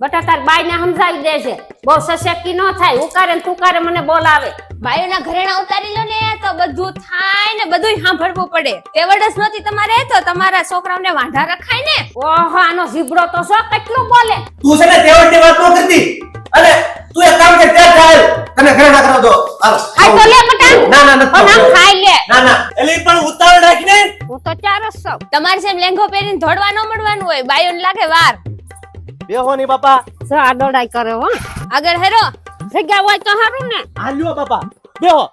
બટા તાર બાઈ ને સમજાવી દેજે. બહુ સશેકી ન થાય ઉકારે ને તુકારે મને બોલાવે. બાયોના ઘરેણા ઉતારી લો ને તો બધું થાય ને બધું સાંભળવું પડે. તેવડ જ નહોતી તમારે તો તમારા છોકરાઓને વાંઢા રખાય ને. ઓહો આનો ઝીબ્રો તો શું કેટલું બોલે? તું છે ને તેવડની વાત ન કરતી. અને તું એક કામ કર ત્યાં થાય. તને ઘરેણા કરો દો. હાલ. તો લે બટા. ના ના ના પણ ખાઈ લે. ના ના. એલી પણ ઉતાવળ રાખીને. હું તો ચારસ છું. તમારે જેમ લેંઘો પહેરીને ધોડવા ન મળવાનું હોય. બાયોને લાગે વાર. બેહો ની બાપા. આ દોડાઈ કરે હો. આગળ હેરો. જગ્યા હોય તો હારું ને. હાલ્યો બાપા. બેહો.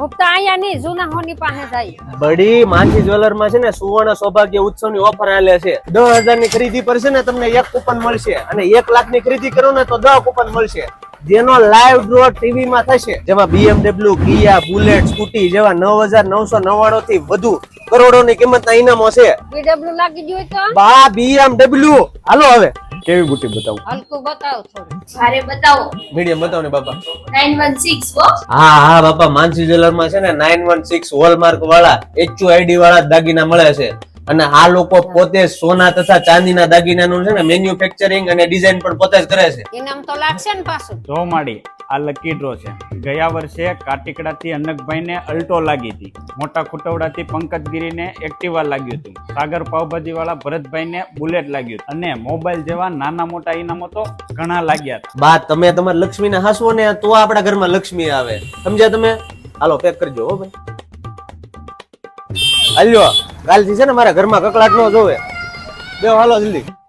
હું અહીંયા નહીં જૂના હોની પાસે જાય. બડી માનસી જ્વેલરમાં છે ને સુવર્ણ સૌભાગ્ય ઉત્સવની ઓફર આલે છે. દસ હજારની ખરીદી પર છે ને તમને એક કૂપન મળશે અને એક લાખની ખરીદી કરો ને તો દસ કૂપન મળશે. જેનો લાઈવ ડ્રો ટીવી માં થશે. જેમાં BMW કિયા બુલેટ સ્કૂટી જેવા નવ હજાર નવસો નવ્વાણું થી વધુ કરોડો ની કિંમત ના ઇનામો છે. બીડબ્લ્યુ લાગી ગયું તો? બા BMW હાલો હવે. કેવી બુટી બતાવું? હલકું બતાવો થોડું. ભારે બતાવો. મીડિયમ બતાવો ને બાપા. નાઇન વન સિક્સ હો. હા હા બાપા માનસી જ્વેલરમાં છે ને નાઇન વન સિક્સ હોલમાર્ક વાળા એચયુઆઈડી વાળા દાગીના મળે છે. અને આ લોકો પોતે સોના તથા ચાંદીના દાગીનાનું છે ને મેન્યુફેક્ચરિંગ અને ડિઝાઇન પણ પોતે જ કરે છે. ઇનામ તો લાગશે ને પાછું. જો માડી આ લકી ડ્રો છે. ગયા વર્ષે કાટીકડાથી અનકભાઈને અલ્ટો લાગી હતી. મોટા ખુટવડાથી પંકજગીરીને એક્ટિવા લાગ્યું હતું. સાગર પાવભાજી વાળા ભરતભાઈને બુલેટ લાગ્યું અને મોબાઈલ જેવા નાના મોટા ઇનામો તો ઘણા લાગ્યા હતા. બા, તમે તમારા લક્ષ્મીને હાસવો ને તો આપણા ઘરમાં લક્ષ્મી આવે. સમજ્યા તમે? હાલો પેક કરજો હો ભાઈ. હાલ્યો, કાલથી છે ને મારા ઘરમાં કકડાટ ન જોવે. બે હાલો, જલ્દી.